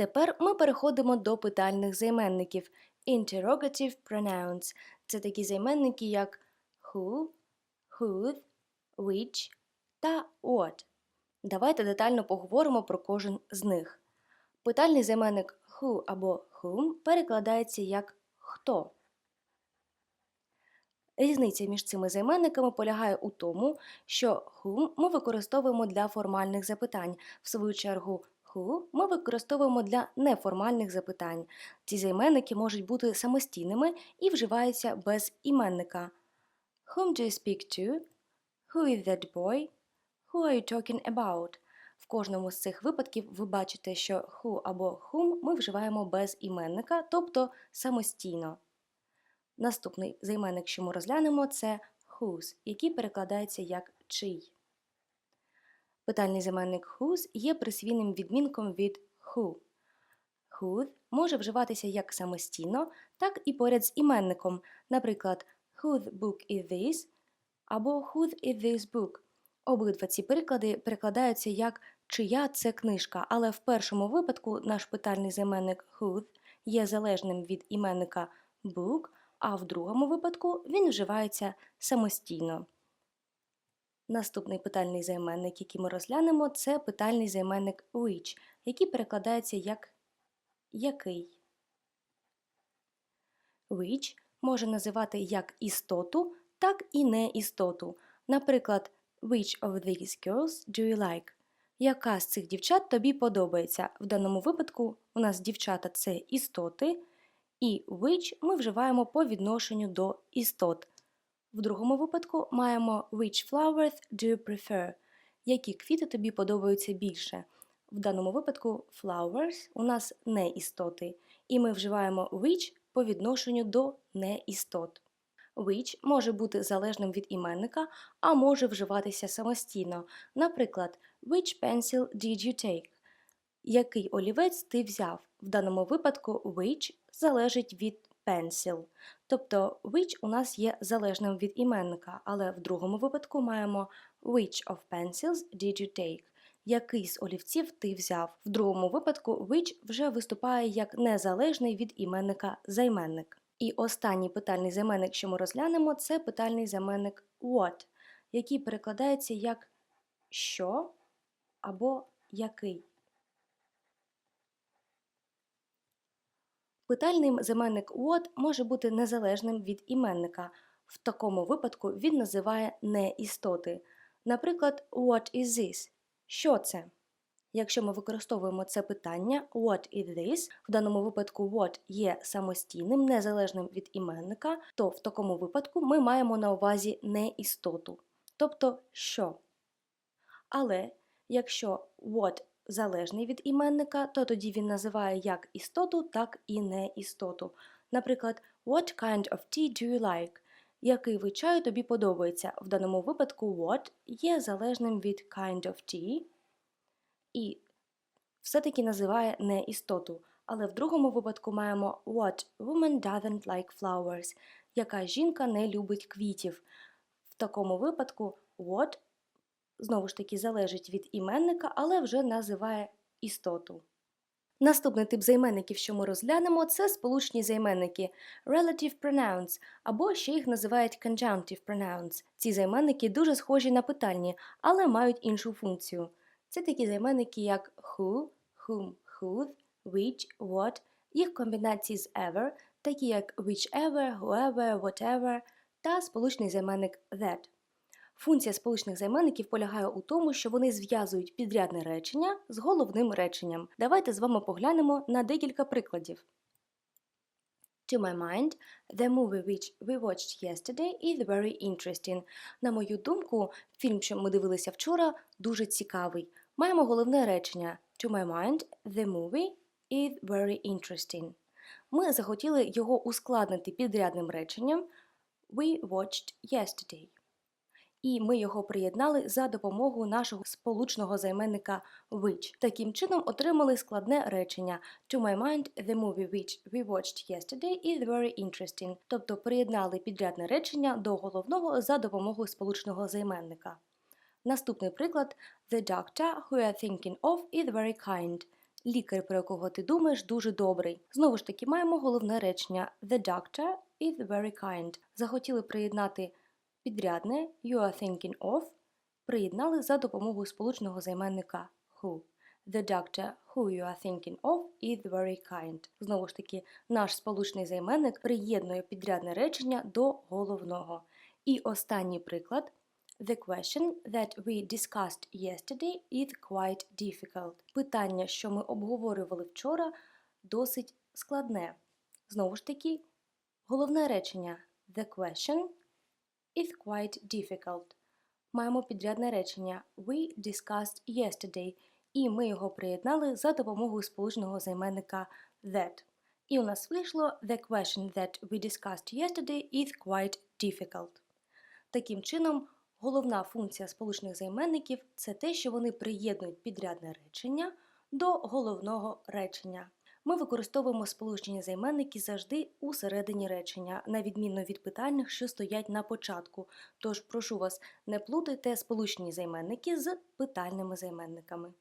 Тепер ми переходимо до питальних займенників interrogative pronouns. Це такі займенники, як who, whose, which та what. Давайте детально поговоримо про кожен з них. Питальний займенник who або whom перекладається як хто. Різниця між цими займенниками полягає у тому, що whom ми використовуємо для формальних запитань, в свою чергу who ми використовуємо для неформальних запитань. Ці займенники можуть бути самостійними і вживаються без іменника. Whom do you speak to? Who is that boy? Who are you talking about? В кожному з цих випадків ви бачите, що who або whom ми вживаємо без іменника, тобто самостійно. Наступний займенник, що ми розглянемо, це whose, який перекладається як чий. Питальний займенник whose є присвійним відмінком від who. Whose може вживатися як самостійно, так і поряд з іменником, наприклад, whose book is this або whose is this book. Обидва ці приклади перекладаються як чия це книжка, але в першому випадку наш питальний займенник whose є залежним від іменника book, а в другому випадку він вживається самостійно. Наступний питальний займенник, який ми розглянемо, це питальний займенник which, який перекладається як який. Which може називати як істоту, так і не істоту. Наприклад, Which of these girls do you like? Яка з цих дівчат тобі подобається? В даному випадку у нас дівчата це істоти, і which ми вживаємо по відношенню до істот. В другому випадку маємо which flowers do you prefer? Які квіти тобі подобаються більше? В даному випадку flowers у нас не істоти, і ми вживаємо which по відношенню до неістот. Which може бути залежним від іменника, а може вживатися самостійно. Наприклад, which pencil did you take? Який олівець ти взяв? В даному випадку which залежить від pencil. Тобто which у нас є залежним від іменника, але в другому випадку маємо which of pencils did you take? Який з олівців ти взяв? В другому випадку which вже виступає як незалежний від іменника займенник. І останній питальний займенник, що ми розглянемо, це питальний займенник what, який перекладається як що або який. Питальний займенник what може бути незалежним від іменника. В такому випадку він називає неістоти. Наприклад, what is this? Що це? Якщо ми використовуємо це питання what is this, в даному випадку what є самостійним, незалежним від іменника, то в такому випадку ми маємо на увазі неістоту, тобто що. Але якщо what залежний від іменника, то тоді він називає як істоту, так і неістоту. Наприклад, what kind of tea do you like? Який вид чаю тобі подобається? В даному випадку what є залежним від kind of tea і все-таки називає не істоту. Але в другому випадку маємо what woman doesn't like flowers, яка жінка не любить квітів. В такому випадку what знову ж таки залежить від іменника, але вже називає істоту. Наступний тип займенників, що ми розглянемо, це сполучні займенники relative pronouns, або ще їх називають conjunctive pronouns. Ці займенники дуже схожі на питальні, але мають іншу функцію. Це такі займенники, як who, whom, whose, which, what, їх комбінації з ever, такі як whichever, whoever, whatever, та сполучний займенник that. Функція сполучних займенників полягає у тому, що вони зв'язують підрядне речення з головним реченням. Давайте з вами поглянемо на декілька прикладів. To my mind, the movie which we watched yesterday is very interesting. На мою думку, фільм, що ми дивилися вчора, дуже цікавий. Маємо головне речення To my mind, the movie is very interesting. Ми захотіли його ускладнити підрядним реченням We watched yesterday. І ми його приєднали за допомогою нашого сполучного займенника which. Таким чином отримали складне речення To my mind, the movie which we watched yesterday is very interesting. Тобто приєднали підрядне речення до головного за допомогою сполучного займенника. Наступний приклад The doctor who you are thinking of is very kind. Лікар, про якого ти думаєш, дуже добрий. Знову ж таки, маємо головне речення The doctor is very kind. Захотіли приєднати підрядне you are thinking of, приєднали за допомогою сполучного займенника who. The doctor who you are thinking of is very kind. Знову ж таки, наш сполучний займенник приєднує підрядне речення до головного. І останній приклад. The question that we discussed yesterday is quite difficult. Питання, що ми обговорювали вчора, досить складне. Знову ж таки, головне речення The question is quite difficult. Маємо підрядне речення We discussed yesterday, і ми його приєднали за допомогою сполучного займенника that. І у нас вийшло The question that we discussed yesterday is quite difficult. Таким чином, головна функція сполучних займенників це те, що вони приєднують підрядне речення до головного речення. Ми використовуємо сполучені займенники завжди у середині речення, на відміну від питальних, що стоять на початку. Тож прошу вас, не плутайте сполучені займенники з питальними займенниками.